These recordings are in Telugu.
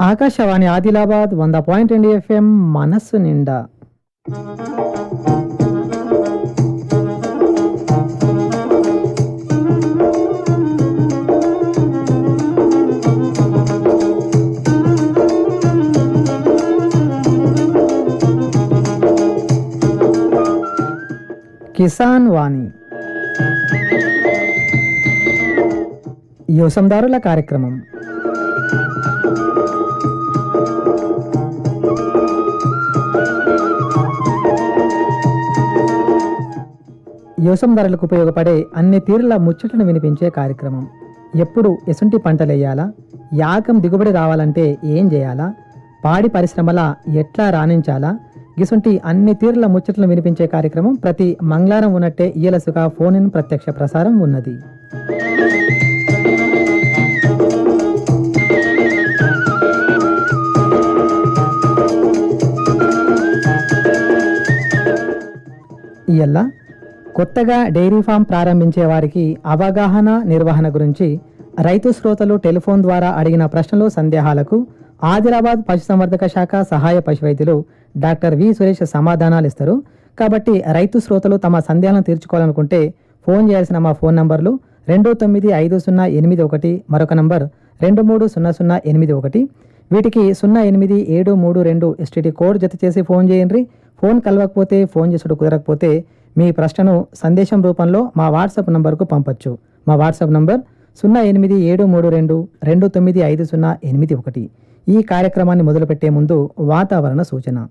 ఆకాశవాణి ఆదిలాబాద్ వంద పాయింట్ రెండు ఎఫ్ఎం మనస్సు నిండా. కిసాన్ వాణి. యువసందారుల కార్యక్రమం. యోసందారులకు ఉపయోగపడే అన్ని తీరుల ముచ్చటను వినిపించే కార్యక్రమం. ఎప్పుడు ఎసుంటి పంటలు వేయాలా యాగం దిగుబడి రావాలంటే ఏం చేయాలా? పాడి పరిశ్రమల ఎట్లా రాణించాలా? గిసుంటి అన్ని తీరుల ముచ్చటలు వినిపించే కార్యక్రమం ప్రతి మంగళవారం ఉన్నట్టే ఈలసుగా ఫోన్ ఇన్ ప్రత్యక్ష ప్రసారం ఉన్నది. ఇయల్ల కొత్తగా డైరీ ఫామ్ ప్రారంభించే వారికి అవగాహన నిర్వహణ గురించి రైతు శ్రోతలు టెలిఫోన్ ద్వారా అడిగిన ప్రశ్నలు సందేహాలకు ఆదిలాబాద్ పశుసంవర్ధక శాఖ సహాయ పశు వైద్యులు డాక్టర్ వి సురేష్ సమాధానాలు ఇస్తారు. కాబట్టి రైతు శ్రోతలు తమ సందేహాలను తీర్చుకోవాలనుకుంటే ఫోన్ చేయాల్సిన మా ఫోన్ నంబర్లు రెండు తొమ్మిది ఐదు సున్నా ఎనిమిది ఒకటి మరొక నంబర్ రెండు మూడు సున్నా సున్నా ఎనిమిది ఒకటి. వీటికి సున్నా ఎనిమిది ఏడు మూడు రెండు ఎస్టీడీ కోడ్ జత చేసి ఫోన్ చేయండి. ఫోన్ కలవకపోతే ఫోన్ చేసుడు కుదరకపోతే మీ ప్రశ్నను సందేశం రూపంలో మా వాట్సాప్ నంబర్కు పంపొచ్చు. మా వాట్సాప్ నంబర్ సున్నా ఎనిమిది ఏడు మూడు రెండు రెండు తొమ్మిది ఐదు సున్నా ఎనిమిది ఒకటి. ఈ కార్యక్రమాన్ని మొదలుపెట్టే ముందు వాతావరణ సూచన.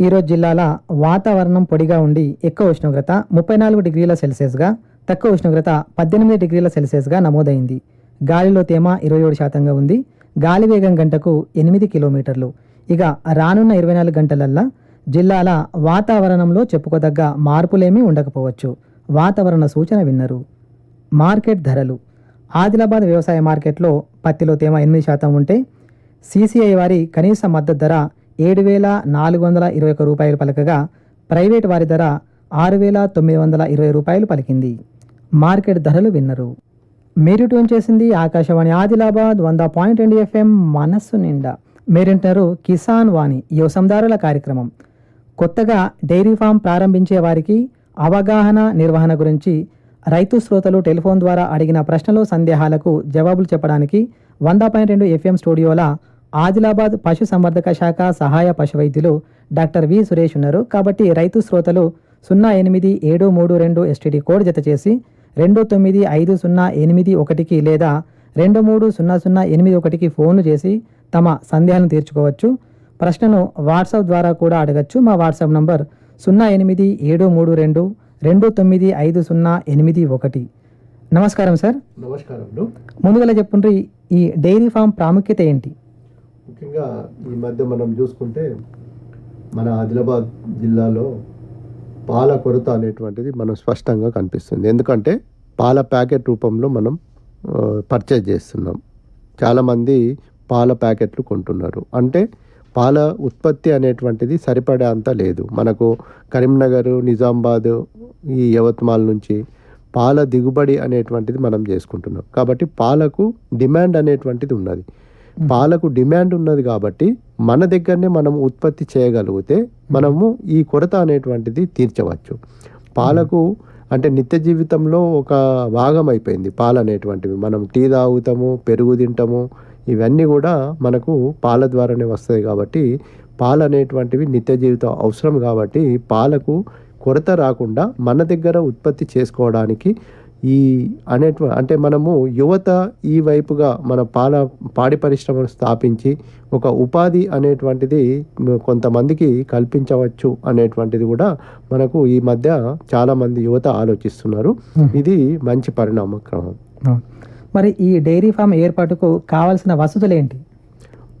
ఈరోజు జిల్లాల వాతావరణం పొడిగా ఉండి ఎక్కువ ఉష్ణోగ్రత ముప్పై నాలుగు డిగ్రీల సెల్సియస్గా తక్కువ ఉష్ణోగ్రత పద్దెనిమిది డిగ్రీల సెల్సియస్గా నమోదైంది. గాలిలో తేమ ఇరవై ఏడు శాతంగా ఉంది. గాలి వేగం గంటకు ఎనిమిది కిలోమీటర్లు. ఇక రానున్న ఇరవై నాలుగు గంటలల్లా జిల్లాల వాతావరణంలో చెప్పుకోదగ్గ మార్పులేమీ ఉండకపోవచ్చు. వాతావరణ సూచన విన్నరు. మార్కెట్ ధరలు. ఆదిలాబాద్ వ్యవసాయ మార్కెట్లో పత్తిలో తేమ ఎనిమిది శాతం ఉంటే సీసీఐ వారి కనీస మద్దతు ధర ఏడు వేల నాలుగు వందల ఇరవై ఒక్క రూపాయలు పలకగా ప్రైవేట్ వారి ధర ఆరు వేల తొమ్మిది వందల ఇరవై రూపాయలు పలికింది. మార్కెట్ ధరలు విన్నరు. మీరు ట్యూన్ చేసింది? ఆకాశవాణి ఆదిలాబాద్ వంద పాయింట్ రెండు ఎఫ్ఎం మనస్సు నిండా. మీరింటారు కిసాన్ వాణి యువసందారుల కార్యక్రమం. కొత్తగా డైరీ ఫామ్ ప్రారంభించే వారికి అవగాహన నిర్వహణ గురించి రైతు శ్రోతలు టెలిఫోన్ ద్వారా అడిగిన ప్రశ్నలు సందేహాలకు జవాబులు చెప్పడానికి వంద పాయింట్ రెండు ఎఫ్ఎం స్టూడియోల ఆదిలాబాద్ పశు సంవర్ధక శాఖ సహాయ పశు వైద్యులు డాక్టర్ వి సురేష్ ఉన్నారు. కాబట్టి రైతు శ్రోతలు సున్నా ఎనిమిది ఏడు మూడు రెండు ఎస్టీడీ కోడ్ జత చేసి రెండు తొమ్మిది ఐదు సున్నా ఎనిమిది ఒకటికి లేదా రెండు మూడు సున్నా సున్నా ఎనిమిది ఒకటికి ఫోన్లు చేసి తమ సందేహాలను తీర్చుకోవచ్చు. ప్రశ్నను వాట్సాప్ ద్వారా కూడా అడగచ్చు. మా వాట్సాప్ నంబర్ సున్నా ఎనిమిది ఏడు మూడు రెండు రెండు తొమ్మిది ఐదు సున్నా ఎనిమిది ఒకటి. నమస్కారం సార్. నమస్కారములు. ముందుగా చెప్పుండ్రి ఈ డైరీ ఫామ్ ప్రాముఖ్యత ఏంటి? ముఖ్యంగా ఈ మధ్య మనం చూసుకుంటే మన ఆదిలాబాద్ జిల్లాలో పాల కొరత అనేటువంటిది మనం స్పష్టంగా కనిపిస్తుంది. ఎందుకంటే పాల ప్యాకెట్ రూపంలో మనం పర్చేజ్ చేస్తున్నాం. చాలామంది పాల ప్యాకెట్లు కొంటున్నారు. అంటే పాల ఉత్పత్తి అనేటువంటిది సరిపడే అంత లేదు. మనకు కరీంనగర్ నిజామాబాద్ ఈ యవత్మాల్ నుంచి పాల దిగుబడి అనేటువంటిది మనం చేసుకుంటున్నాం. కాబట్టి పాలకు డిమాండ్ అనేటువంటిది ఉన్నది. పాలకు డిమాండ్ ఉన్నది కాబట్టి మన దగ్గరనే మనం ఉత్పత్తి చేయగలిగితే మనము ఈ కొరత అనేటువంటిది తీర్చవచ్చు. పాలకు అంటే నిత్య జీవితంలో ఒక భాగం అయిపోయింది పాలు అనేటువంటివి మనం టీ తాగుతాము పెరుగు తింటాము ఇవన్నీ కూడా మనకు పాల ద్వారానే వస్తాయి కాబట్టి పాలు అనేటువంటివి నిత్య జీవితం అవసరం కాబట్టి పాలకు కొరత రాకుండా మన దగ్గర ఉత్పత్తి చేసుకోవడానికి ఈ అనేటు అంటే మనము యువత ఈ వైపుగా మన పాల పాడి పరిశ్రమను స్థాపించి ఒక ఉపాధి అనేటువంటిది కొంతమందికి కల్పించవచ్చు అనేటువంటిది కూడా మనకు ఈ మధ్య చాలామంది యువత ఆలోచిస్తున్నారు. ఇది మంచి పరిణామ క్రమం మరి ఈ డైరీ ఫామ్ ఏర్పాటుకు కావాల్సిన వసతులు ఏంటి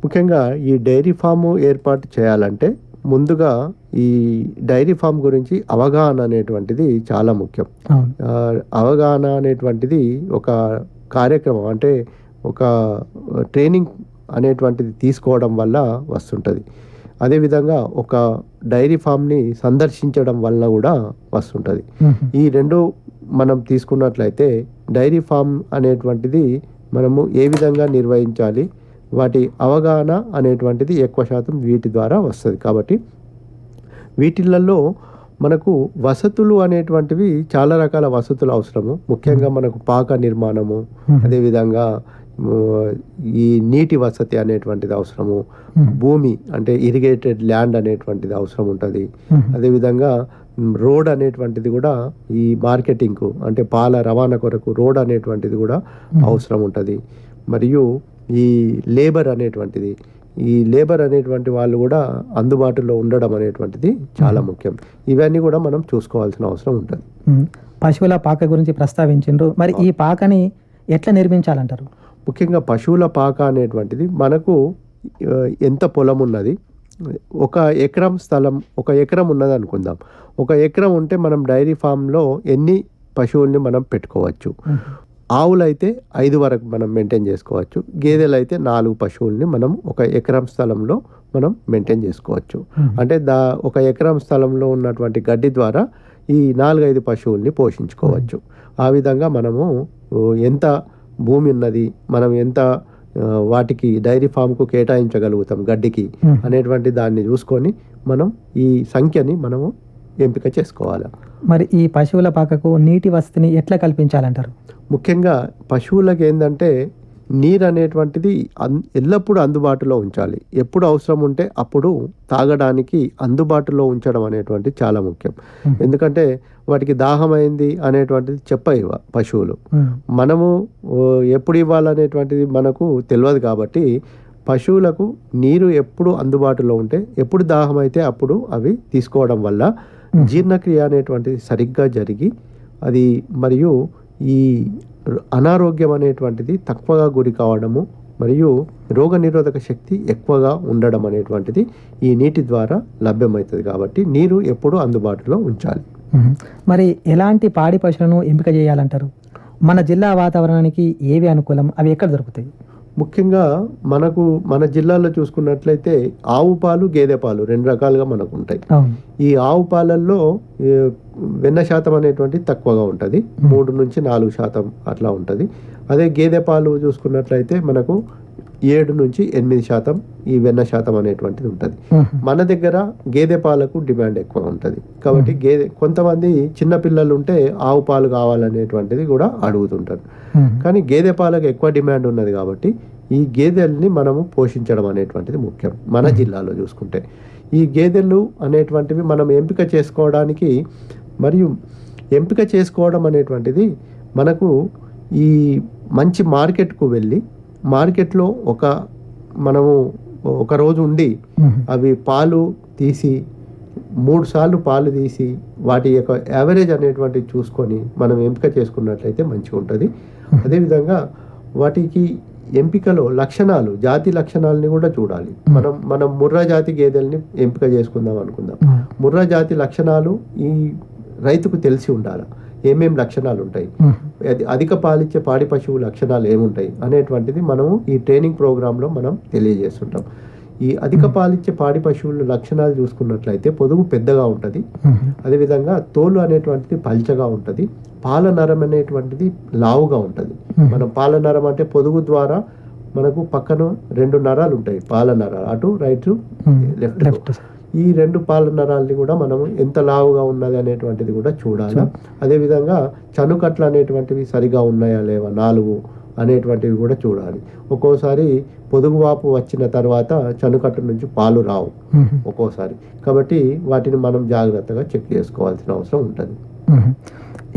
ముఖ్యంగా ఈ డైరీ ఫామ్ ఏర్పాటు చేయాలంటే ముందుగా ఈ డైరీ ఫామ్ గురించి అవగాహన అనేటువంటిది చాలా ముఖ్యం. అవగాహన అనేటువంటిది ఒక కార్యక్రమం అంటే ఒక ట్రైనింగ్ అనేటువంటిది తీసుకోవడం వల్ల వస్తుంటుంది. అదేవిధంగా ఒక డైరీ ఫామ్ని సందర్శించడం వల్ల కూడా వస్తుంటుంది. ఈ రెండు మనం తీసుకున్నట్లయితే డైరీ ఫామ్ అనేటువంటిది మనము ఏ విధంగా నిర్వహించాలి వాటి అవగాహన అనేటువంటిది ఎక్కువ శాతం వీటి ద్వారా వస్తుంది. కాబట్టి వీటిలలో మనకు వసతులు అనేటువంటివి చాలా రకాల వసతులు అవసరము. ముఖ్యంగా మనకు పాక నిర్మాణము అదేవిధంగా ఈ నీటి వసతి అనేటువంటిది అవసరము. భూమి అంటే ఇరిగేటెడ్ ల్యాండ్ అనేటువంటిది అవసరం ఉంటుంది. అదేవిధంగా రోడ్ అనేటువంటిది కూడా ఈ మార్కెటింగ్కు అంటే పాల రవాణా కొరకు రోడ్ అనేటువంటిది కూడా అవసరం ఉంటుంది. మరియు ఈ లేబర్ అనేటువంటిది ఈ లేబర్ అనేటువంటి వాళ్ళు కూడా అందుబాటులో ఉండడం అనేటువంటిది చాలా ముఖ్యం. ఇవన్నీ కూడా మనం చూసుకోవాల్సిన అవసరం ఉంటుంది. పశువుల పాక గురించి ప్రస్తావించిండ్రు. మరి ఈ పాకని ఎట్లా నిర్మించాలంటారు? ముఖ్యంగా పశువుల పాక అనేటువంటిది మనకు ఎంత పొలం ఉన్నది ఒక ఎకరం స్థలం ఒక ఎకరం ఉన్నది అనుకుందాం. ఒక ఎకరం ఉంటే మనం డైరీ ఫామ్లో ఎన్ని పశువుల్ని మనం పెట్టుకోవచ్చు? ఆవులైతే ఐదు వరకు మనం మెయింటైన్ చేసుకోవచ్చు. గేదెలు అయితే నాలుగు పశువుల్ని మనం ఒక ఎకరం స్థలంలో మనం మెయింటైన్ చేసుకోవచ్చు. అంటే దా ఒక ఎకరం స్థలంలో ఉన్నటువంటి గడ్డి ద్వారా ఈ నాలుగైదు పశువుల్ని పోషించుకోవచ్చు. ఆ విధంగా మనము ఎంత భూమి ఉన్నది మనం ఎంత వాటికి డైరీ ఫామ్కు కేటాయించగలుగుతాం గడ్డికి అనేటువంటి దాన్ని చూసుకొని మనం ఈ సంఖ్యని మనము ఎంపిక చేసుకోవాలి. మరి ఈ పశువుల పాకకు నీటి వసతిని ఎట్లా కల్పించాలంటారు? ముఖ్యంగా పశువులకు ఏంటంటే నీరు అనేటువంటిది అన్ ఎల్లప్పుడూ అందుబాటులో ఉంచాలి ఎప్పుడు అవసరం ఉంటే అప్పుడు తాగడానికి అందుబాటులో ఉంచడం అనేటువంటి చాలా ముఖ్యం. ఎందుకంటే వాటికి దాహమైంది అనేటువంటిది చెప్పయివ పశువులు. మనము ఎప్పుడు ఇవ్వాలనేటువంటిది మనకు తెలియదు కాబట్టి పశువులకు నీరు ఎప్పుడు అందుబాటులో ఉంటే ఎప్పుడు దాహం అయితే అప్పుడు అవి తీసుకోవడం వల్ల. జీర్ణక్రియ అనేటువంటిది సరిగ్గా జరిగి అది మరియు ఈ అనారోగ్యం అనేటువంటిది తక్కువగా గురి కావడము మరియు రోగనిరోధక శక్తి ఎక్కువగా ఉండడం అనేటువంటిది ఈ నీటి ద్వారా లభ్యమవుతుంది కాబట్టి నీరు ఎప్పుడూ అందుబాటులో ఉంచాలి. మరి ఎలాంటి పాడి పశువులను ఎంపిక చేయాలంటారు? మన జిల్లా వాతావరణానికి ఏవి అనుకూలం? అవి ఎక్కడ దొరుకుతాయి? ముఖ్యంగా మనకు మన జిల్లాలో చూసుకున్నట్లయితే ఆవు పాలు గేదె పాలు రెండు రకాలుగా మనకు ఉంటాయి ఈ ఆవు పాలల్లో వెన్న శాతం అనేటువంటి తక్కువగా ఉంటుంది. మూడు నుంచి నాలుగు శాతం అట్లా ఉంటుంది. అదే గేదె పాలు చూసుకున్నట్లయితే మనకు ఏడు నుంచి ఎనిమిది శాతం ఈ వెన్న శాతం అనేటువంటిది ఉంటుంది. మన దగ్గర గేదె పాలకు డిమాండ్ ఎక్కువ ఉంటుంది. కాబట్టి గేదె కొంతమంది చిన్న పిల్లలు ఉంటే ఆవు పాలు కావాలనేటువంటిది కూడా అడుగుతుంటారు. కానీ గేదె పాలకు ఎక్కువ డిమాండ్ ఉన్నది కాబట్టి ఈ గేదెల్ని మనము పోషించడం అనేటువంటిది ముఖ్యం మన జిల్లాలో చూసుకుంటే. ఈ గేదెలు అనేటువంటివి మనం ఎంపిక చేసుకోవడానికి మరియు ఎంపిక చేసుకోవడం అనేటువంటిది మనకు ఈ మంచి మార్కెట్కు వెళ్ళి మార్కెట్లో ఒక మనము ఒక రోజు ఉండి. అవి పాలు తీసి మూడు సార్లు పాలు తీసి వాటి యొక్క యావరేజ్ అనేటువంటిది చూసుకొని మనం ఎంపిక చేసుకున్నట్లయితే మంచిగా ఉంటుంది. అదేవిధంగా వాటికి ఎంపికలో లక్షణాలు జాతి లక్షణాలని కూడా చూడాలి. మనం మనం ముర్రా జాతి గేదెల్ని ఎంపిక చేసుకుందాం అనుకుందాం. ముర్రా జాతి లక్షణాలు ఈ రైతుకు తెలిసి ఉండాలి. ఏమేం లక్షణాలు ఉంటాయి? అధిక పాలిచ్చే పాడి పశువు లక్షణాలు ఏముంటాయి? అనేటువంటిది మనము ఈ ట్రైనింగ్ ప్రోగ్రాంలో మనం తెలియజేస్తుంటాం. ఈ అధిక పాలిచ్చే పాడి పశువుల లక్షణాలు చూసుకున్నట్లయితే పొదుగు పెద్దగా ఉంటుంది. అదేవిధంగా తోలు అనేటువంటిది పల్చగా ఉంటుంది. పాల నరం అనేటువంటిది లావుగా ఉంటుంది. మనం పాల నరం అంటే పొదుగు ద్వారా మనకు పక్కన రెండు నరాలు ఉంటాయి. పాల నరాలు అటు రైట్ లెఫ్ట్. ఈ రెండు పాల నరాల్ని కూడా మనం ఎంత లావుగా ఉన్నది అనేటువంటిది కూడా చూడాలి. అదేవిధంగా చనుకట్లు అనేటువంటివి సరిగా ఉన్నాయా లేవా? నాలుగు అనేటువంటివి కూడా చూడాలి. ఒక్కోసారి పొదుగువాపు వచ్చిన తర్వాత చనుకట్టు నుంచి పాలు రావు. ఒక్కోసారి. కాబట్టి వాటిని మనం జాగ్రత్తగా చెక్ చేసుకోవాల్సిన అవసరం ఉంటుంది.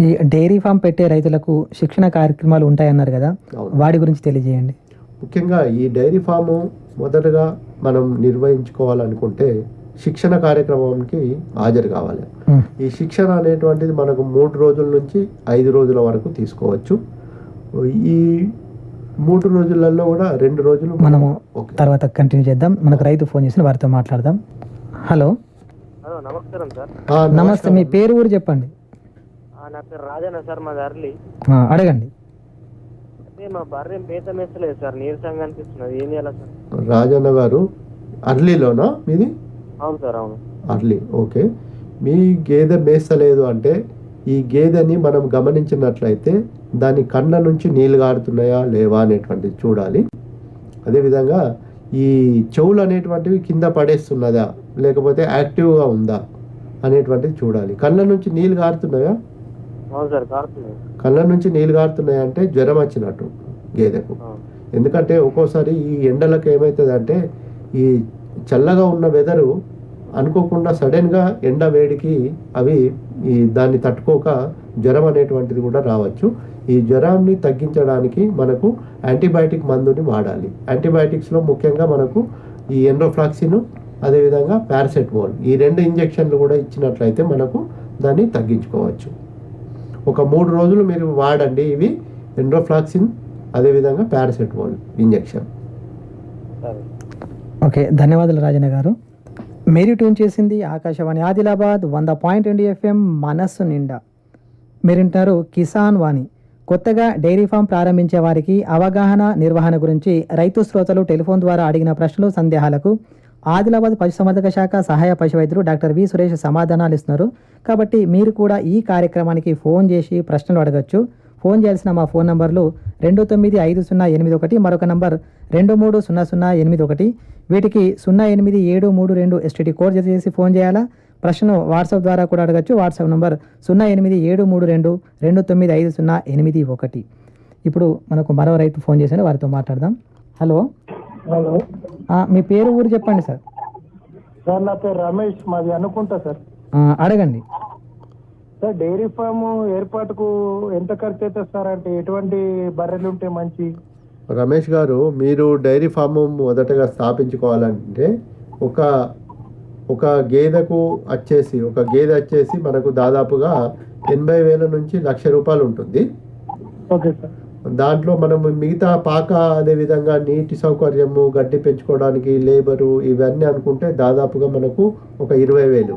ఈ డైరీ ఫామ్ పెట్టే రైతులకు శిక్షణ కార్యక్రమాలు ఉంటాయన్నారు కదా. వాటి గురించి తెలియజేయండి. ముఖ్యంగా ఈ డైరీ ఫాము మొదటగా మనం నిర్వహించుకోవాలనుకుంటే శిక్షణ కార్యక్రమానికి హాజరు కావాలి. ఈ శిక్షణ అనేటువంటిది మనకు మూడు రోజుల నుంచి ఐదు రోజుల వరకు తీసుకోవచ్చు. ఈ మూడు రోజులలో కూడా రెండు రోజులు మనము తర్వాత కంటిన్యూ చేద్దాం. మనకు రైతు ఫోన్ చేసిన వారితో మాట్లాడదాం. హలో హలో నమస్కారం సార్. నమస్తే మీ పేరు ఊరు చెప్పండి. ఆ, నా పేరు రాజన్న సార్ మా అర్లి. ఆ, అడగండి. అదే మా బర్రె మేత మేస్తలేదు సార్ నీరసంగా అనిపిస్తున్నది. ఏం చేయాలి సార్? రాజన్న గారు అర్లీలోనా మీది? అవును సార్ అవును. Early okay. మీ గేదె మేస్తలేదు అంటే ఈ గేదెని మనం గమనించినట్లయితే దాని కళ్ళ నుంచి నీళ్ళు గారుతున్నాయా లేవా అనేటువంటిది చూడాలి. అదేవిధంగా ఈ చెవులు అనేటువంటివి కింద పడేస్తున్నదా లేకపోతే యాక్టివ్గా ఉందా అనేటువంటిది చూడాలి. కళ్ళ నుంచి నీళ్ళు కారుతున్నాయా? అవును సార్ కారుతున్నాయి. కళ్ళ నుంచి నీళ్ళు కారుతున్నాయి అంటే జ్వరం వచ్చినట్టు గేదెకు. ఎందుకంటే ఒక్కోసారి ఈ ఎండలకు ఏమవుతుందంటే ఈ చల్లగా ఉన్న వెదరు అనుకోకుండా సడన్గా ఎండ వేడికి అవి ఈ దాన్ని తట్టుకోక జ్వరం అనేటువంటిది కూడా రావచ్చు. ఈ జ్వరాన్ని తగ్గించడానికి మనకు యాంటీబయాటిక్ మందుని వాడాలి. యాంటీబయాటిక్స్లో ముఖ్యంగా మనకు ఈ ఎండ్రోఫ్లాక్సిన్ అదేవిధంగా పారాసెటమాల్ ఈ రెండు ఇంజెక్షన్లు కూడా ఇచ్చినట్లయితే మనకు దాన్ని తగ్గించుకోవచ్చు. ఒక మూడు రోజులు మీరు వాడండి ఇవి ఎండ్రోఫ్లాక్సిన్ అదేవిధంగా పారాసెటమాల్ ఇంజెక్షన్. సరే. ఓకే ధన్యవాదాలు రాజన్న గారు. మీరు ట్యూన్ చేసింది ఆకాశవాణి ఆదిలాబాద్ వంద పాయింట్ రెండు ఎఫ్ఎం మనస్సు నిండా. మీరింటారు కిసాన్ వాణి. కొత్తగా డైరీ ఫామ్ ప్రారంభించే వారికి అవగాహన నిర్వహణ గురించి రైతు శ్రోతలు టెలిఫోన్ ద్వారా అడిగిన ప్రశ్నలు సందేహాలకు ఆదిలాబాద్ పశుసంవర్ధక శాఖ సహాయ పశువైద్యులు డాక్టర్ వి సురేష్ సమాధానాలు ఇస్తున్నారు. కాబట్టి మీరు కూడా ఈ కార్యక్రమానికి ఫోన్ చేసి ప్రశ్నలు అడగచ్చు. ఫోన్ చేయాల్సిన మా ఫోన్ నంబర్లు రెండు తొమ్మిది ఐదు సున్నా ఎనిమిది ఒకటి మరొక నంబర్ రెండు మూడు సున్నా సున్నా ఎనిమిది ఒకటి. వీటికి సున్నా ఎనిమిది ఏడు మూడు రెండు ఎస్టీడీ కోడ్ జత చేసి ఫోన్ చేయాలా? ప్రశ్నను వాట్సాప్ ద్వారా కూడా అడగచ్చు. వాట్సాప్ నంబర్ సున్నా ఎనిమిది ఏడు మూడు రెండు రెండు తొమ్మిది ఐదు సున్నా ఎనిమిది ఒకటి. ఇప్పుడు మనకు మరో రైతు ఫోన్ చేశారు వారితో మాట్లాడదాం. హలో. హలో. మీ పేరు ఊరు చెప్పండి సార్. సార్ నా పేరు రమేష్. మాది అనుకుంటా సార్. అడగండి. సార్ డైరీ ఫామ్ ఏర్పాటుకు ఎంత ఖర్చు అవుతుంది సార్? అంటే ఎటువంటి బర్రెలు ఉంటే మంచి? రమేష్ గారు మీరు డైరీ ఫామ్ మొదటగా స్థాపించుకోవాలంటే ఒక ఒక గేదెకు వచ్చేసి ఒక గేదె వచ్చేసి మనకు దాదాపుగా ఎనభై వేల నుంచి లక్ష రూపాయలు ఉంటుంది. Okay sir. దాంట్లో మనం మిగతా పాక అదేవిధంగా నీటి సౌకర్యము గడ్డి పెంచుకోవడానికి లేబరు ఇవన్నీ అనుకుంటే దాదాపుగా మనకు ఒక ఇరవై వేలు.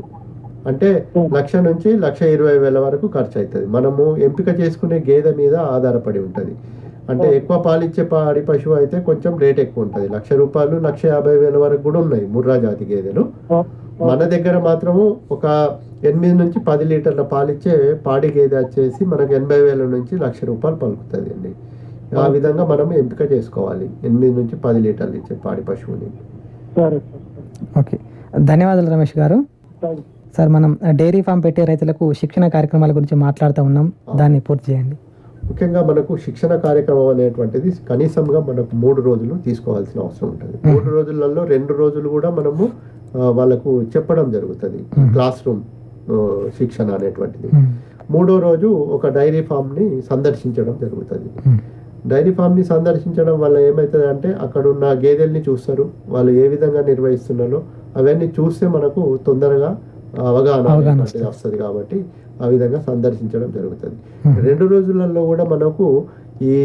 అంటే లక్ష నుంచి లక్ష ఇరవై వేల వరకు ఖర్చు అవుతుంది మనము ఎంపిక చేసుకునే గేదె మీద ఆధారపడి ఉంటుంది. అంటే ఎక్కువ పాలిచ్చే పాడి పశువు అయితే కొంచెం రేట్ ఎక్కువ ఉంటుంది. లక్ష రూపాయలు లక్ష యాభై వేల వరకు కూడా ఉన్నాయి ముర్రా జాతి గేదెలు. మన దగ్గర మాత్రము ఒక ఎనిమిది నుంచి పది లీటర్ల పాలిచ్చే పాడి గేదె వచ్చేసి మనకు ఎనభై వేల నుంచి లక్ష రూపాయలు పలుకుతుంది అండి ఆ విధంగా మనం ఎంపిక చేసుకోవాలి. ఎనిమిది నుంచి పది లీటర్లు ఇచ్చే పాడి పశువుని. ఓకే. ధన్యవాదాలు రమేష్ గారు. థ్యాంక్ సార్ మనం డైరీ ఫామ్ పెట్టే రైతులకు శిక్షణ కార్యక్రమాల గురించి మాట్లాడుతూ ఉన్నాం. దాన్ని పూర్తి చేయండి. ముఖ్యంగా మనకు శిక్షణ కార్యక్రమం అనేటువంటిది కనీసంగా మనకు మూడు రోజులు తీసుకోవాల్సిన అవసరం ఉంటుంది. మూడు రోజులలో రెండు రోజులు కూడా మనము వాళ్ళకు చెప్పడం జరుగుతుంది. క్లాస్ రూమ్ శిక్షణ అనేటువంటిది. మూడో రోజు ఒక డైరీ ఫామ్ని సందర్శించడం జరుగుతుంది. డైరీ ఫామ్ని సందర్శించడం వల్ల ఏమవుతుంది అంటే అక్కడ ఉన్న గేదెల్ని చూస్తారు. వాళ్ళు ఏ విధంగా నిర్వహిస్తున్నారో అవన్నీ చూస్తే మనకు తొందరగా అవగాహన వస్తుంది కాబట్టి ఆ విధంగా సందర్శించడం జరుగుతుంది. రెండు రోజులలో కూడా మనకు ఈ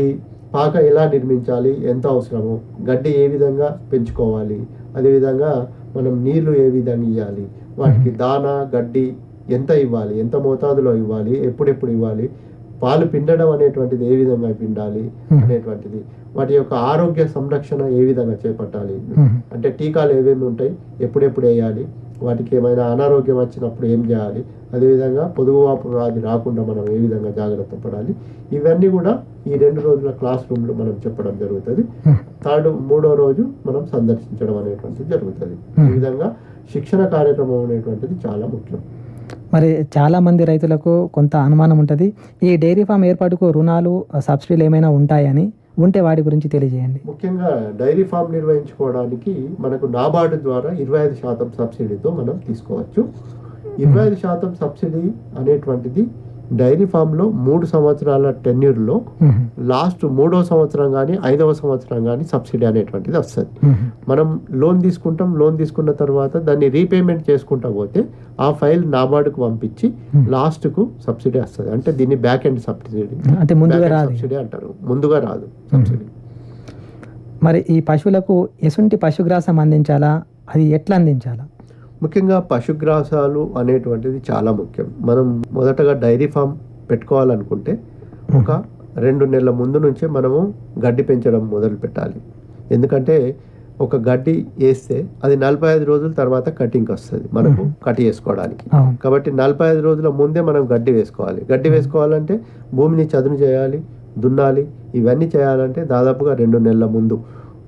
పాక ఎలా నిర్మించాలి ఎంత అవసరము గడ్డి ఏ విధంగా పెంచుకోవాలి అదేవిధంగా మనం నీళ్ళు ఏ విధంగా ఇవ్వాలి వాటికి దానా గడ్డి ఎంత ఇవ్వాలి ఎంత మోతాదులో ఇవ్వాలి ఎప్పుడెప్పుడు ఇవ్వాలి పాలు పిండడం అనేటువంటిది ఏ విధంగా పిండాలి. అనేటువంటిది వాటి యొక్క ఆరోగ్య సంరక్షణ ఏ విధంగా చేపట్టాలి. అంటే టీకాలు ఏమేమి ఉంటాయి ఎప్పుడెప్పుడు వేయాలి వాటికి ఏమైనా అనారోగ్యం వచ్చినప్పుడు ఏం చేయాలి? అదేవిధంగా పొదుగువాపు వ్యాధి రాకుండా మనం ఏ విధంగా జాగ్రత్త పడాలి? ఇవన్నీ కూడా ఈ రెండు రోజుల క్లాస్ రూమ్లో మనం చెప్పడం జరుగుతుంది. థర్డ్ మూడో రోజు మనం సందర్శించడం అనేటువంటిది జరుగుతుంది. ఈ విధంగా శిక్షణ కార్యక్రమం అనేటువంటిది చాలా ముఖ్యం. మరి చాలా మంది రైతులకు కొంత అనుమానం ఉంటుంది. ఈ డైరీ ఫామ్ ఏర్పాటుకు రుణాలు సబ్సిడీలు ఏమైనా ఉంటాయని? ఉంటే వాటి గురించి తెలియజేయండి. ముఖ్యంగా డైరీ ఫామ్ నిర్వహించుకోవడానికి మనకు నాబార్డు ద్వారా ఇరవై ఐదు శాతం సబ్సిడీతో మనం తీసుకోవచ్చు. ఇరవై ఐదు శాతం సబ్సిడీ అనేటువంటిది డైరీ ఫామ్లో మూడు సంవత్సరాల టెన్యూర్లో. లాస్ట్ మూడో సంవత్సరం కానీ ఐదవ సంవత్సరం కానీ సబ్సిడీ అనేటువంటిది వస్తుంది. మనం లోన్ తీసుకుంటాం లోన్ తీసుకున్న తర్వాత దాన్ని రీపేమెంట్ చేసుకుంటా పోతే ఆ ఫైల్ నాబార్డుకు పంపించి లాస్ట్కు సబ్సిడీ వస్తుంది. అంటే దీన్ని బ్యాక్ ఎండ్ సబ్సిడీ. అంటే ముందుగా సబ్సిడీ అంటారు. ముందుగా రాదు సబ్సిడీ. మరి ఈ పశువులకు ఎసుంటి పశుగ్రాసం అందించాలా? అది ఎట్లా అందించాలా? ముఖ్యంగా పశుగ్రాసాలు అనేటువంటిది చాలా ముఖ్యం. మనం మొదటగా డైరీ ఫామ్ పెట్టుకోవాలనుకుంటే ఒక రెండు నెలల ముందు నుంచే మనము గడ్డి పెంచడం మొదలు పెట్టాలి. ఎందుకంటే ఒక గడ్డి వేస్తే అది నలభై ఐదు రోజుల తర్వాత కటింగ్కి వస్తుంది మనకు కట్ చేసుకోవడానికి. కాబట్టి నలభై ఐదు రోజుల ముందే మనం గడ్డి వేసుకోవాలి. గడ్డి వేసుకోవాలంటే భూమిని చదును చేయాలి దున్నాలి ఇవన్నీ చేయాలంటే దాదాపుగా రెండు నెలల ముందు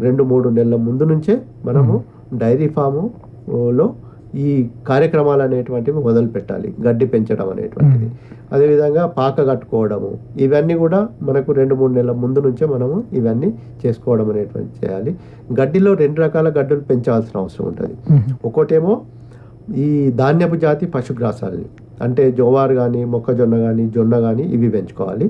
రెండు మూడు నెలల ముందు నుంచే మనము డైరీ ఫాము లో ఈ కార్యక్రమాలు అనేటువంటివి మొదలు పెట్టాలి గడ్డి పెంచడం అనేటువంటిది. అదేవిధంగా పాక కట్టుకోవడము. ఇవన్నీ కూడా మనకు రెండు మూడు నెలల ముందు నుంచే మనము ఇవన్నీ చేసుకోవడం అనేటువంటి చేయాలి. గడ్డిలో రెండు రకాల గడ్డలు పెంచాల్సిన అవసరం ఉంటుంది. ఒకటేమో ఈ ధాన్యపు జాతి పశుగ్రాసాలని. అంటే జోవార్ కానీ మొక్కజొన్న కానీ జొన్న కానీ ఇవి పెంచుకోవాలి.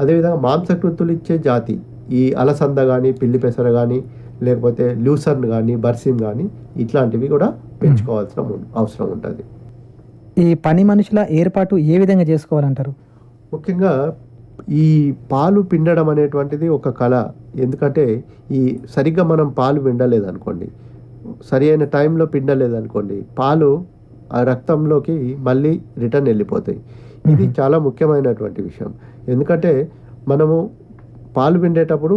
అదేవిధంగా మాంసకృతులు ఇచ్చే జాతి. ఈ అలసంద కానీ పిల్లి పెసర కానీ లేకపోతే లూసర్న్ కానీ బర్సిమ్ కానీ ఇట్లాంటివి కూడా పెంచుకోవాల్సిన అవసరం ఉంటుంది. ఈ పని మనుషుల ఏర్పాటు ఏ విధంగా చేసుకోవాలంటారు? ముఖ్యంగా ఈ పాలు పిండడం అనేటువంటిది ఒక కళ. ఎందుకంటే ఈ సరిగ్గా మనం పాలు పిండలేదు అనుకోండి సరి అయిన టైంలో పిండలేదు అనుకోండి పాలు ఆ రక్తంలోకి మళ్ళీ రిటర్న్ వెళ్ళిపోతాయి. ఇది. చాలా ముఖ్యమైనటువంటి విషయం. ఎందుకంటే మనము పాలు పిండేటప్పుడు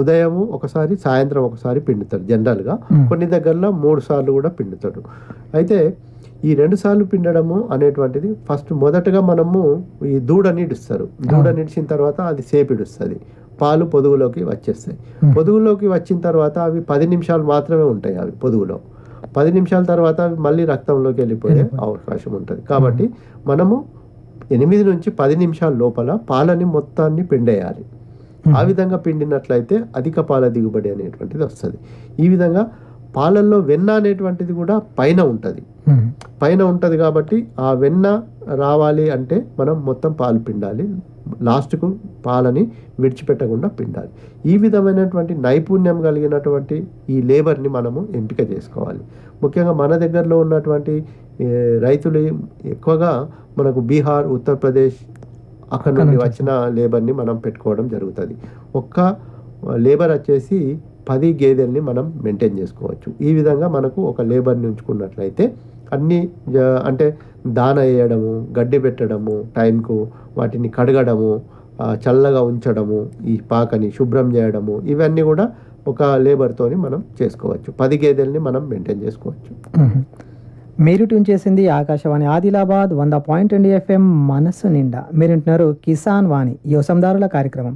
ఉదయము ఒకసారి సాయంత్రం ఒకసారి పిండుతారు జనరల్గా. కొన్ని దగ్గరలో మూడు సార్లు కూడా పిండుతాడు. అయితే ఈ రెండు సార్లు పిండడము అనేటువంటిది ఫస్ట్ మొదటగా మనము ఈ దూడని ఇడుస్తారు దూడని ఇడిచిన తర్వాత అది సేపిడుస్తుంది. పాలు పొదుగులోకి వచ్చేస్తాయి. పొదుగులోకి వచ్చిన తర్వాత అవి పది నిమిషాలు మాత్రమే ఉంటాయి అవి పొదుగులో. పది నిమిషాల తర్వాత అవి మళ్ళీ రక్తంలోకి వెళ్ళిపోయే. అవకాశం ఉంటుంది. కాబట్టి మనము ఎనిమిది నుంచి పది నిమిషాల లోపల పాలని మొత్తాన్ని పిండేయాలి. ఆ విధంగా పిండినట్లయితే అధిక పాల దిగుబడి అనేటువంటిది వస్తుంది. ఈ విధంగా పాలల్లో వెన్న అనేటువంటిది కూడా పైన ఉంటుంది. పైన ఉంటుంది కాబట్టి ఆ వెన్న రావాలి అంటే మనం మొత్తం పాలు పిండాలి. లాస్ట్కు పాలని విడిచిపెట్టకుండా పిండాలి. ఈ విధమైనటువంటి నైపుణ్యం కలిగినటువంటి ఈ లేబర్ని మనము ఎంపిక చేసుకోవాలి. ముఖ్యంగా మన దగ్గరలో ఉన్నటువంటి రైతులు ఎక్కువగా మనకు బీహార్ ఉత్తరప్రదేశ్ అక్కడ నుండి వచ్చిన లేబర్ని మనం పెట్టుకోవడం జరుగుతుంది. ఒక్క లేబర్ వచ్చేసి పది గేదెల్ని మనం మెయింటైన్ చేసుకోవచ్చు. ఈ విధంగా మనకు ఒక లేబర్ని ఉంచుకున్నట్లయితే అన్ని అంటే దాన వేయడము గడ్డి పెట్టడము టైంకు వాటిని కడగడము చల్లగా ఉంచడము ఈ పాకని శుభ్రం చేయడము ఇవన్నీ కూడా ఒక లేబర్తోని మనం చేసుకోవచ్చు. పది గేదెల్ని మనం మెయింటైన్ చేసుకోవచ్చు. మీరు ట్యూన్ చేసింది ఆకాశవాణి ఆదిలాబాద్ వంద పాయింట్ రెండు ఎఫ్ఎం మనసు నిండా. మీరు వింటున్నారు కిసాన్ వాణి యోసందారుల కార్యక్రమం.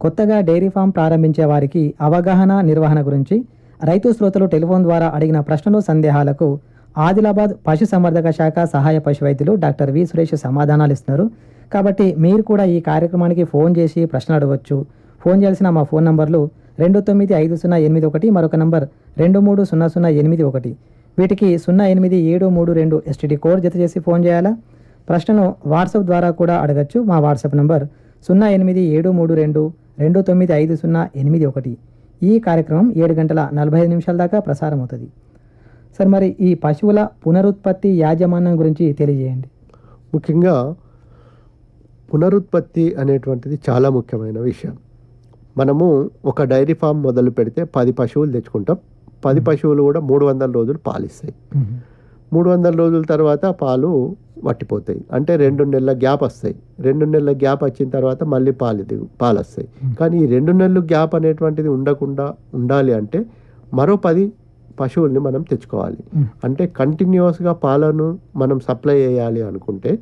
కొత్తగా డైరీ ఫామ్ ప్రారంభించే వారికి అవగాహన నిర్వహణ గురించి రైతు శ్రోతలు టెలిఫోన్ ద్వారా అడిగిన ప్రశ్నలు సందేహాలకు ఆదిలాబాద్ పశు సంవర్ధక శాఖ సహాయ పశు వైద్యులు డాక్టర్ వి సురేష్ సమాధానాలు ఇస్తున్నారు. కాబట్టి మీరు కూడా ఈ కార్యక్రమానికి ఫోన్ చేసి ప్రశ్నలు అడగవచ్చు ఫోన్ చేయాల్సిన మా ఫోన్ నంబర్లు రెండు తొమ్మిది ఐదు సున్నా ఎనిమిది ఒకటి మరొక నంబర్ రెండు మూడు సున్నా సున్నా ఎనిమిది ఒకటి. వీటికి సున్నా ఎనిమిది ఏడు మూడు రెండు ఎస్టీడీ కోడ్ జత చేసి ఫోన్ చేయాలా? ప్రశ్నను వాట్సాప్ ద్వారా కూడా అడగచ్చు. మా వాట్సాప్ నంబర్ సున్నా ఎనిమిది ఏడు మూడు రెండు రెండు తొమ్మిది ఐదు సున్నా ఎనిమిది ఒకటి. ఈ కార్యక్రమం ఏడు గంటల నలభై ఐదు నిమిషాల దాకా ప్రసారం అవుతుంది సార్ మరి ఈ పశువుల పునరుత్పత్తి యాజమాన్యం గురించి తెలియజేయండి. ముఖ్యంగా పునరుత్పత్తి అనేటువంటిది చాలా ముఖ్యమైన విషయం. మనము ఒక డైరీ ఫామ్ మొదలు పెడితే పది పశువులు తెచ్చుకుంటాం. పది పశువులు కూడా మూడు వందల రోజులు పాలిస్తాయి. మూడు వందల రోజుల తర్వాత పాలు వట్టిపోతాయి. అంటే రెండు నెలల గ్యాప్ వస్తాయి. రెండు నెలల గ్యాప్ వచ్చిన తర్వాత మళ్ళీ పాలు దిగు పాలు వస్తాయి. కానీ ఈ రెండు నెలలు గ్యాప్ అనేటువంటిది ఉండకుండా ఉండాలి అంటే మరో పది పశువుల్ని మనం తెచ్చుకోవాలి. మ్మ్. అంటే కంటిన్యూస్గా పాలను మనం సప్లై చేయాలి అనుకుంటే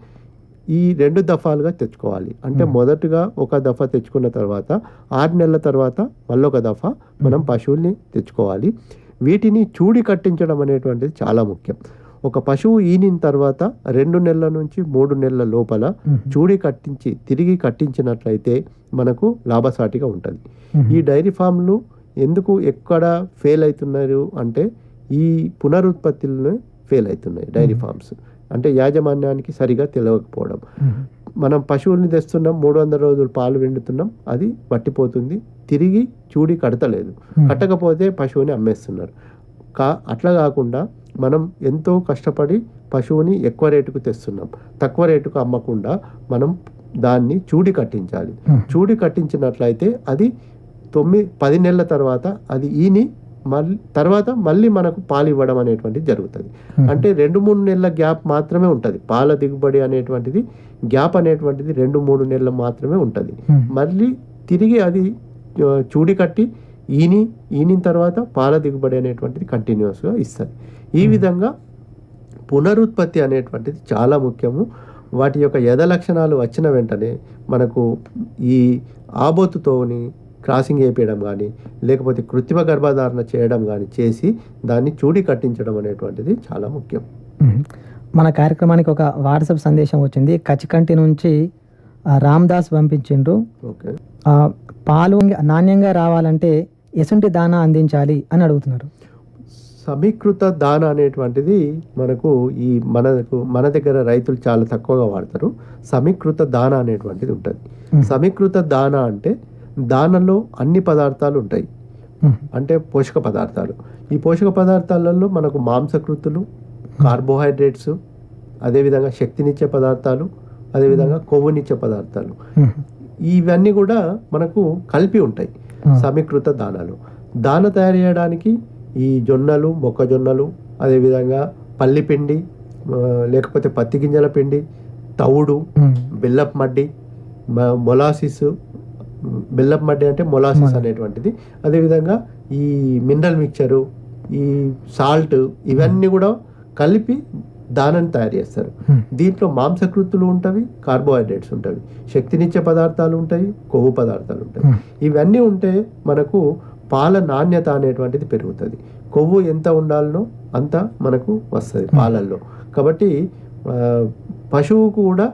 ఈ రెండు దఫాలుగా తెచ్చుకోవాలి. అంటే మ్మ్. మొదటగా ఒక దఫా తెచ్చుకున్న తర్వాత ఆరు నెలల తర్వాత మళ్ళీ ఒక దఫా మనం. పశువుల్ని తెచ్చుకోవాలి. వీటిని చూడి కట్టించడం అనేటువంటిది చాలా ముఖ్యం. ఒక పశువు ఈనిన తర్వాత రెండు నెలల నుంచి మూడు నెలల లోపల చూడి కట్టించి తిరిగి కట్టించినట్లయితే మనకు లాభసాటిగా ఉంటుంది. ఈ డైరీ ఫామ్లు ఎందుకు ఎక్కడ ఫెయిల్ అవుతున్నారు అంటే ఈ పునరుత్పత్తులను ఫెయిల్ అవుతున్నాయి డైరీ మ్మ్. అంటే యాజమాన్యానికి సరిగా తెలియకపోవడం మనం పశువుల్ని తెస్తున్నాం మూడు వందల రోజులు పాలు వెండుతున్నాం అది పట్టిపోతుంది తిరిగి చూడి కడతలేదు. కట్టకపోతే పశువుని అమ్మేస్తున్నారు. కా అట్లా కాకుండా మనం ఎంతో కష్టపడి పశువుని ఎక్కువ రేటుకు తెస్తున్నాం. తక్కువ రేటుకు అమ్మకుండా మనం దాన్ని చూడి కట్టించాలి. చూడి కట్టించినట్లయితే అది తొమ్మిది పది నెలల తర్వాత అది ఈని మళ్ళీ తర్వాత మళ్ళీ మనకు పాలు ఇవ్వడం అనేటువంటిది జరుగుతుంది. అంటే రెండు మూడు నెలల గ్యాప్ మాత్రమే ఉంటుంది. పాల దిగుబడి అనేటువంటిది గ్యాప్ అనేటువంటిది రెండు మూడు నెలలు మాత్రమే ఉంటుంది. మళ్ళీ తిరిగి అది చూడి కట్టి ఈని ఈనిన తర్వాత పాల దిగుబడి అనేటువంటిది కంటిన్యూస్గా ఇస్తుంది. ఈ విధంగా పునరుత్పత్తి అనేటువంటిది చాలా ముఖ్యము. వాటి యొక్క యథ లక్షణాలు వచ్చిన వెంటనే మనకు ఈ ఆబోతుతోని క్రాసింగ్ వేయడం కానీ లేకపోతే కృత్రిమ గర్భధారణ చేయడం కానీ చేసి దాన్ని చూడి కట్టించడం అనేటువంటిది చాలా ముఖ్యం. మన కార్యక్రమానికి ఒక వాట్సాప్ సందేశం వచ్చింది. కచికంటి నుంచి రామ్దాస్ పంపించిండ్రు. ఓకే. పాలు నాణ్యంగా రావాలంటే ఎసుంటి దానా అందించాలి అని అడుగుతున్నారు. సమీకృత దాన అనేటువంటిది మనకు ఈ మనకు మన దగ్గర రైతులు చాలా తక్కువగా వాడతారు. సమీకృత దాన అనేటువంటిది ఉంటుంది. సమీకృత దాన అంటే దానలో అన్ని పదార్థాలు ఉంటాయి. అంటే పోషక పదార్థాలు ఈ పోషక పదార్థాలలో మనకు మాంసకృతులు కార్బోహైడ్రేట్స్ అదేవిధంగా శక్తినిచ్చే పదార్థాలు అదేవిధంగా కొవ్వునిచ్చే పదార్థాలు. ఇవన్నీ కూడా మనకు కలిపి ఉంటాయి. సమీకృత దానాలు దాన తయారు చేయడానికి ఈ జొన్నలు మొక్కజొన్నలు అదేవిధంగా పల్లిపిండి లేకపోతే పత్తి గింజల పిండి తవుడు. బెల్లప్ మడ్డి మొలాసిస్ బెల్లప్ మడ్డి అంటే మొలాసిస్ మొల- అనేటువంటిది. అదేవిధంగా ఈ మినరల్ మిక్చరు ఈ సాల్ట్ ఇవన్నీ కూడా కలిపి దానాన్ని తయారు చేస్తారు. దీంట్లో మాంసకృతులు ఉంటవి కార్బోహైడ్రేట్స్ ఉంటవి శక్తినిచ్చే పదార్థాలు ఉంటాయి కొవ్వు పదార్థాలు ఉంటాయి. ఇవన్నీ ఉంటే మనకు పాల నాణ్యత అనేటువంటిది పెరుగుతుంది. కొవ్వు ఎంత ఉండాలనో అంత మనకు వస్తుంది పాలల్లో. కాబట్టి ఆ, పశువుకు కూడా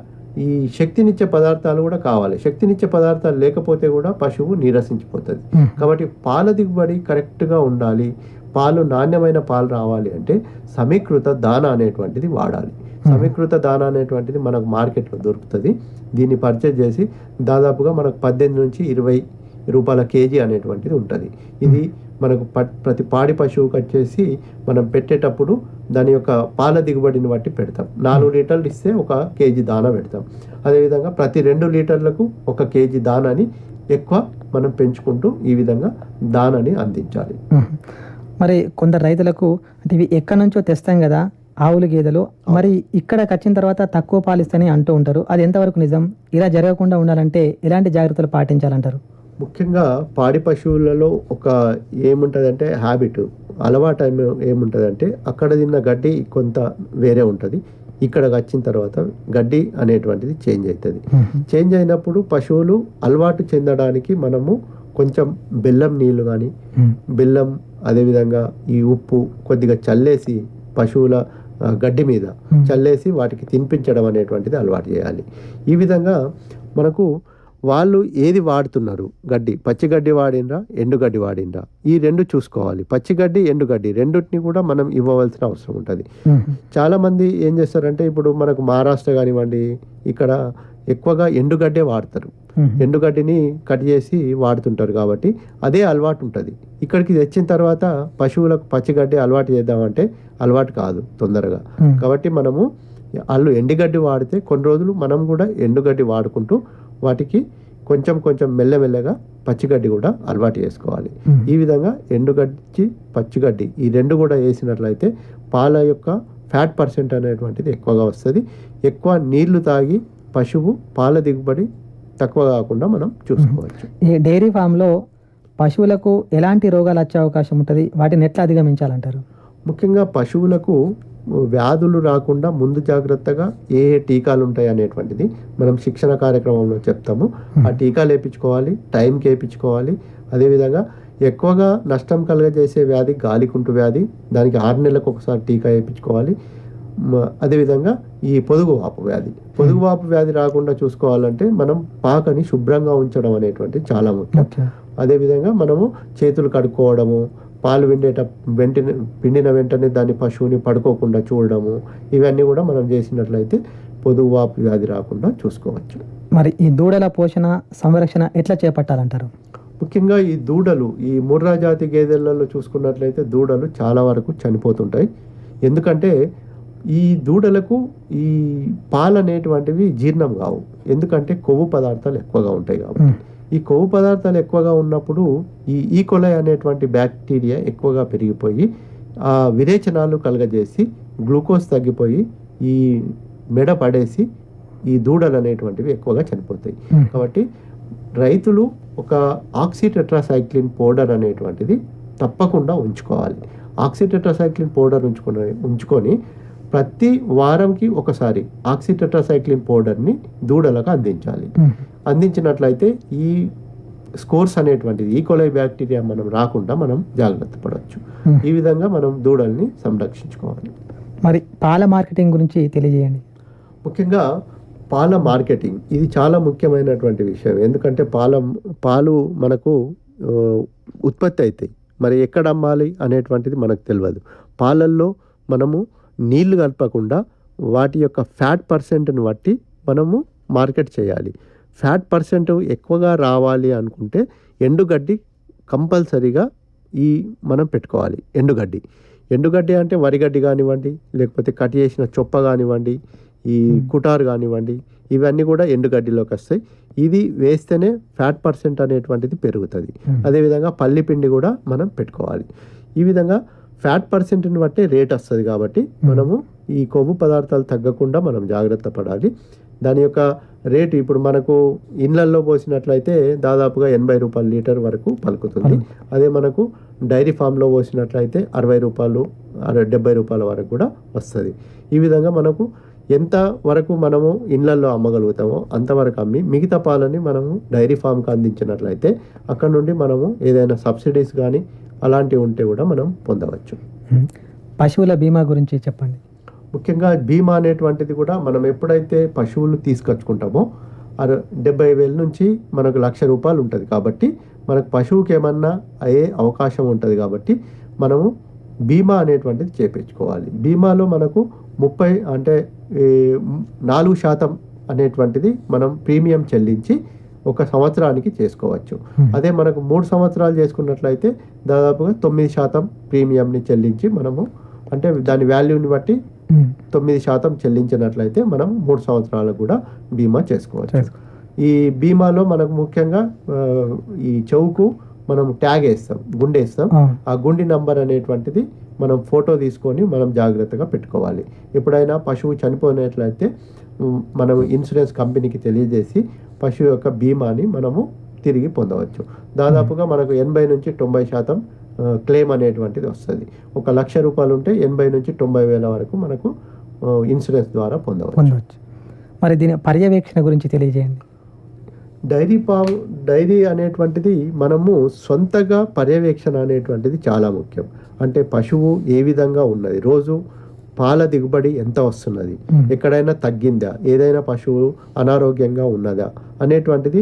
ఈ శక్తినిచ్చే పదార్థాలు కూడా కావాలి. శక్తినిచ్చే పదార్థాలు లేకపోతే కూడా పశువు నీరసించిపోతుంది. కాబట్టి పాల దిగుబడి కరెక్ట్గా ఉండాలి. పాలు నాణ్యమైన పాలు రావాలి అంటే సమీకృత దాన అనేటువంటిది వాడాలి. సమీకృత దాన అనేటువంటిది మనకు మార్కెట్లో దొరుకుతుంది. దీన్ని పర్చేజ్ చేసి దాదాపుగా మనకు పద్దెనిమిది నుంచి ఇరవై రూపాయల కేజీ అనేటువంటిది ఉంటుంది. ఇది మనకు ప- ప్రతి పాడి పశువుకి వచ్చేసి మనం పెట్టేటప్పుడు దాని యొక్క పాల దిగుబడిని బట్టి పెడతాం. నాలుగు లీటర్లు ఇస్తే ఒక కేజీ దానా పెడతాం. అదేవిధంగా ప్రతి రెండు లీటర్లకు ఒక కేజీ దానాని ఎక్కువ మనం పెంచుకుంటూ ఈ విధంగా దానాని అందించాలి. మరి కొందరు రైతులకు అంటే ఇవి ఎక్కడి నుంచో తెస్తాం కదా ఆవులు గేదెలు. మరి ఇక్కడికి వచ్చిన తర్వాత తక్కువ పాలు ఇస్తాయని అంటూ ఉంటారు. అది ఎంతవరకు నిజం? ఇలా జరగకుండా ఉండాలంటే ఎలాంటి జాగ్రత్తలు పాటించాలంటారు? ముఖ్యంగా పాడి పశువులలో ఒక ఏముంటుందంటే హ్యాబిట్ అలవాటు ఏమి- ఏముంటుందంటే అక్కడ తిన్న గడ్డి కొంత వేరే ఉంటుంది ఇక్కడికి వచ్చిన తర్వాత గడ్డి అనేటువంటిది చేంజ్ అవుతుంది. చేంజ్ అయినప్పుడు పశువులు అలవాటు చెందడానికి మనము కొంచెం బెల్లం నీళ్ళు కానీ. బెల్లం అదేవిధంగా ఈ ఉప్పు కొద్దిగా చల్లేసి పశువుల గడ్డి మీద. చల్లేసి వాటికి తినిపించడం అనేటువంటిది అలవాటు చేయాలి ఈ విధంగా మనకు వాళ్ళు ఏది వాడుతున్నారు? గడ్డి. పచ్చిగడ్డి వాడినరా? ఎండుగడ్డి వాడినరా? ఈ రెండు చూసుకోవాలి. పచ్చిగడ్డి ఎండుగడ్డి రెండింటిని కూడా మనం ఇవ్వవలసిన అవసరం ఉంటుంది. చాలామంది ఏం చేస్తారంటే ఇప్పుడు మనకు మహారాష్ట్ర కానివ్వండి ఇక్కడ ఎక్కువగా ఎండుగడ్డే వాడతారు. ఎండుగడ్డిని కట్ చేసి వాడుతుంటారు కాబట్టి అదే అలవాటు ఉంటుంది. ఇక్కడికి తెచ్చిన తర్వాత పశువులకు పచ్చిగడ్డి అలవాటు చేద్దామంటే అలవాటు కాదు తొందరగా. కాబట్టి మనము వాళ్ళు ఎండుగడ్డి వాడితే కొన్ని రోజులు మనం కూడా ఎండుగడ్డి వాడుకుంటూ వాటికి కొంచెం కొంచెం మెల్లమెల్లగా పచ్చిగడ్డి కూడా అలవాటు చేసుకోవాలి. ఈ విధంగా ఎండుగడ్డి పచ్చిగడ్డి ఈ రెండు కూడా వేసినట్లయితే పాల యొక్క ఫ్యాట్ పర్సెంట్ అనేటువంటిది ఎక్కువగా వస్తుంది. ఎక్కువ నీళ్ళు తాగి పశువు పాల దిగుబడి తక్కువ కాకుండా మనం చూసుకోవచ్చు. ఈ డైరీ ఫామ్లో పశువులకు ఎలాంటి రోగాలు వచ్చే అవకాశం ఉంటుంది? వాటిని ఎట్లా అధిగమించాలంటారు? ముఖ్యంగా పశువులకు వ్యాధులు రాకుండా ముందు జాగ్రత్తగా ఏ ఏ టీకాలు ఉంటాయి అనేటువంటిది మనం శిక్షణ కార్యక్రమంలో చెప్తాము. ఆ టీకాలు వేయించుకోవాలి టైంకి వేయించుకోవాలి అదేవిధంగా ఎక్కువగా నష్టం కలుగజేసే వ్యాధి గాలికుంటు వ్యాధి దానికి ఆరు నెలలకు ఒకసారి టీకా వేయించుకోవాలి. అదేవిధంగా ఈ పొదుగు వాపు వ్యాధి. పొదుగు వాపు వ్యాధి రాకుండా చూసుకోవాలంటే మనం పాకని శుభ్రంగా ఉంచడం అనేటువంటిది చాలా ముఖ్యం. అదేవిధంగా మనము చేతులు కడుక్కోవడము పాలు విండేట వెంటనే పిండిన వెంటనే దాన్ని పశువుని పడుకోకుండా చూడడము ఇవన్నీ కూడా మనం చేసినట్లయితే పొదుగు వాపు వ్యాధి రాకుండా చూసుకోవచ్చు. మరి ఈ దూడల పోషణ సంరక్షణ ఎట్లా చేపట్టాలంటారు? ముఖ్యంగా ఈ దూడలు ఈ ముర్రా జాతి గేదెలలో చూసుకున్నట్లయితే దూడలు చాలా వరకు చనిపోతుంటాయి. ఎందుకంటే ఈ దూడలకు ఈ పాలు అనేటువంటివి జీర్ణం కావు. ఎందుకంటే కొవ్వు పదార్థాలు ఎక్కువగా ఉంటాయి కాబట్టి. ఈ కొవ్వు పదార్థాలు ఎక్కువగా ఉన్నప్పుడు ఈ ఈకొలై అనేటువంటి బ్యాక్టీరియా ఎక్కువగా పెరిగిపోయి ఆ విరేచనాలు కలగజేసి గ్లూకోజ్ తగ్గిపోయి ఈ మెడ పడేసి ఈ దూడలు అనేటువంటివి ఎక్కువగా చనిపోతాయి మ్మ్. కాబట్టి రైతులు ఒక ఆక్సిటెట్రాసైక్లిన్ పౌడర్ అనేటువంటిది తప్పకుండా ఉంచుకోవాలి ఆక్సిటెట్రాసైక్లిన్ పౌడర్ ఉంచుకుని ఉంచుకొని ప్రతి వారంకి ఒకసారి ఆక్సిటెట్రాసైక్లిన్ పౌడర్ని దూడలకు అందించాలి మ్మ్. అందించినట్లయితే ఈ స్కోర్స్ అనేటువంటిది ఈకోలై బ్యాక్టీరియా మనం రాకుండా మనం జాగ్రత్త పడవచ్చు Hmm. ఈ విధంగా మనం దూడల్ని సంరక్షించుకోవాలి. మరి పాల మార్కెటింగ్ గురించి తెలియజేయండి. ముఖ్యంగా పాల మార్కెటింగ్ ఇది చాలా ముఖ్యమైనటువంటి విషయం. ఎందుకంటే పాల పాలు మనకు ఉత్పత్తి అవుతాయి. మరి ఎక్కడ అమ్మాలి అనేటువంటిది మనకు తెలియదు పాలల్లో మనము నీళ్ళు కలపకుండా వాటి యొక్క ఫ్యాట్ పర్సెంట్ని బట్టి మనము మార్కెట్ చేయాలి. ఫ్యాట్ పర్సెంట్ ఎక్కువగా రావాలి అనుకుంటే ఎండుగడ్డి కంపల్సరీగా ఈ మనం పెట్టుకోవాలి. ఎండుగడ్డి. ఎండుగడ్డి అంటే వరిగడ్డి కానివ్వండి లేకపోతే కట్ చేసిన చొప్ప కానివ్వండి ఈ కుటార్ కానివ్వండి ఇవన్నీ కూడా ఎండుగడ్డిలోకి వస్తాయి. ఇది వేస్తేనే ఫ్యాట్ పర్సెంట్ అనేటువంటిది పెరుగుతుంది. Hmm. అదేవిధంగా పల్లి పిండి కూడా మనం పెట్టుకోవాలి. ఈ విధంగా ఫ్యాట్ పర్సెంట్ని బట్టి రేట్ వస్తుంది కాబట్టి మనము ఈ కొవ్వు పదార్థాలు తగ్గకుండా మనం జాగ్రత్త పడాలి. దాని యొక్క రేటు ఇప్పుడు మనకు ఇళ్ళల్లో పోసినట్లయితే దాదాపుగా ఎనభై రూపాయల లీటర్ వరకు పలుకుతుంది. అదే మనకు డైరీ ఫామ్లో పోసినట్లయితే అరవై రూపాయలు డెబ్బై రూపాయల వరకు కూడా వస్తుంది. ఈ విధంగా మనకు ఎంత వరకు మనము ఇళ్ళల్లో అమ్మగలుగుతామో అంతవరకు అమ్మి మిగతా పాలని మనము డైరీ ఫామ్కి అందించినట్లయితే అక్కడ నుండి మనము ఏదైనా సబ్సిడీస్ కానీ అలాంటివి ఉంటే కూడా మనం పొందవచ్చు. పశువుల బీమా గురించి చెప్పండి. ముఖ్యంగా బీమా అనేటువంటిది కూడా మనం ఎప్పుడైతే పశువులు తీసుకొచ్చుకుంటామో అర డెబ్బై వేల నుంచి మనకు లక్ష రూపాయలు ఉంటుంది కాబట్టి మనకు పశువుకి ఏమన్నా అయ్యే అవకాశం ఉంటుంది కాబట్టి మనము బీమా అనేటువంటిది చేపించుకోవాలి బీమాలో మనకు ముప్పై అంటే నాలుగు శాతం అనేటువంటిది మనం ప్రీమియం చెల్లించి ఒక సంవత్సరానికి చేసుకోవచ్చు. అదే మనకు మూడు సంవత్సరాలు చేసుకున్నట్లయితే దాదాపుగా తొమ్మిది శాతం ప్రీమియంని చెల్లించి మనము అంటే దాని వాల్యూని బట్టి. తొమ్మిది శాతం చెల్లించినట్లయితే మనం మూడు సంవత్సరాలకు కూడా బీమా చేసుకోవచ్చు. చేసుకో. ఈ బీమాలో మనకు ముఖ్యంగా ఈ చెవుకు మనం ట్యాగ్ వేస్తాం గుండె వేస్తాం ఆ. గుండి నంబర్ అనేటువంటిది మనం ఫోటో తీసుకొని మనం జాగ్రత్తగా పెట్టుకోవాలి. ఎప్పుడైనా పశువు చనిపోయినట్లయితే మనం ఇన్సూరెన్స్ కంపెనీకి తెలియజేసి పశువు యొక్క బీమాని మనము తిరిగి పొందవచ్చు. దాదాపుగా మనకు ఎనభై నుంచి తొంభై శాతం క్లెయిమ్ అనేటువంటిది వస్తుంది. ఒక లక్ష రూపాయలు ఉంటే ఎనభై నుంచి తొంభై వేల వరకు మనకు ఇన్సూరెన్స్ ద్వారా పొందవచ్చు. మరి దీని పర్యవేక్షణ గురించి తెలియజేయండి. డైరీ పా డైరీ అనేటువంటిది మనము సొంతగా పర్యవేక్షణ అనేటువంటిది చాలా ముఖ్యం. అంటే పశువు ఏ విధంగా ఉన్నది? రోజు పాల దిగుబడి ఎంత వస్తున్నది. ఎక్కడైనా తగ్గిందా? ఏదైనా పశువు అనారోగ్యంగా ఉన్నదా? అనేటువంటిది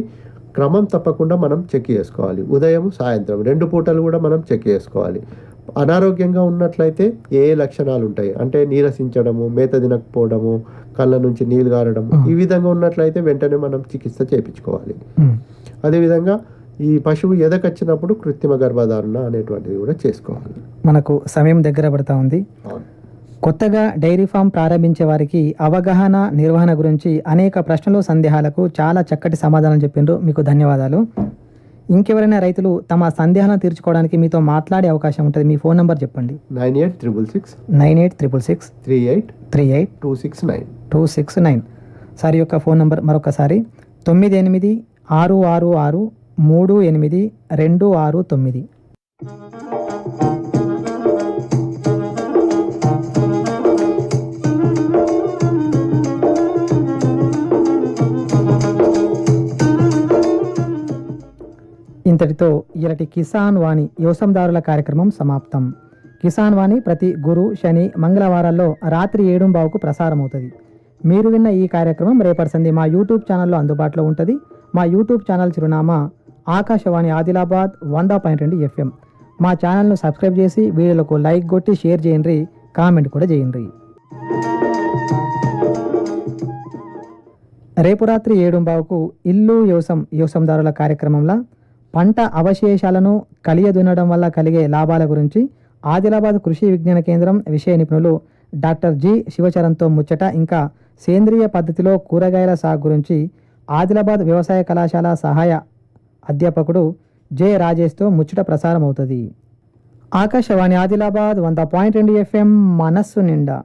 క్రమం తప్పకుండా మనం చెక్ చేసుకోవాలి. ఉదయం సాయంత్రం రెండు పూటలు కూడా మనం చెక్ చేసుకోవాలి. అనారోగ్యంగా ఉన్నట్లయితే ఏ ఏ లక్షణాలు ఉంటాయి? అంటే నీరసించడము మేత తినకపోవడము కళ్ళ నుంచి నీళ్ళు గారడము. ఈ విధంగా ఉన్నట్లయితే వెంటనే మనం చికిత్స చేయించుకోవాలి. అదేవిధంగా ఈ పశువు ఎదకొచ్చినప్పుడు కృత్రిమ గర్భధారణ అనేటువంటిది కూడా చేసుకోవాలి. మనకు సమయం దగ్గర పడతా ఉంది. అవును. కొత్తగా డైరీ ఫామ్ ప్రారంభించే వారికి అవగాహన నిర్వహణ గురించి అనేక ప్రశ్నలు సందేహాలకు చాలా చక్కటి సమాధానం చెప్పిండ్రు. మీకు ధన్యవాదాలు. ఇంకెవరైనా రైతులు తమ సందేహాలను తీర్చుకోవడానికి మీతో మాట్లాడే అవకాశం ఉంటుంది. మీ ఫోన్ నంబర్ చెప్పండి. Nine eight triple six nine eight triple six three eight three eight two six nine two six nine sir యొక్క ఫోన్ నంబర్ మరొకసారి. తొమ్మిది ఎనిమిది ఆరు ఆరు ఆరు మూడు ఎనిమిది రెండు ఆరు తొమ్మిది. ఇంతటితో ఇలాంటి కిసాన్ వాణి యోసందారుల కార్యక్రమం సమాప్తం. కిసాన్ వాణి ప్రతి గురు శని మంగళవారాల్లో రాత్రి ఏడుంబావుకు ప్రసారం అవుతుంది మీరు విన్న ఈ కార్యక్రమం రేపటి సంధి మా యూట్యూబ్ ఛానల్లో అందుబాటులో ఉంటుంది. మా యూట్యూబ్ ఛానల్ చిరునామా ఆకాశవాణి ఆదిలాబాద్ వంద పాయింట్ రెండు ఎఫ్ఎం. మా ఛానల్ను సబ్స్క్రైబ్ చేసి వీడియోలకు లైక్ కొట్టి షేర్ చేయండి. కామెంట్ కూడా చేయండి. రేపు రాత్రి ఏడుంబావుకు ఇల్లు యోసం యోసందారుల కార్యక్రమంలో పంట అవశేషాలను కలియదునడం వల్ల కలిగే లాభాల గురించి ఆదిలాబాద్ కృషి విజ్ఞాన కేంద్రం విషయ నిపుణులు డాక్టర్ జి శివచరణ్తో ముచ్చట ఇంకా సేంద్రియ పద్ధతిలో కూరగాయల సాగు గురించి ఆదిలాబాద్ వ్యవసాయ కళాశాల సహాయ అధ్యాపకుడు జె రాజేష్తో ముచ్చట ప్రసారం అవుతుంది ఆకాశవాణి ఆదిలాబాద్ వంద పాయింట్ రెండు ఎఫ్ఎం మనస్సు నిండా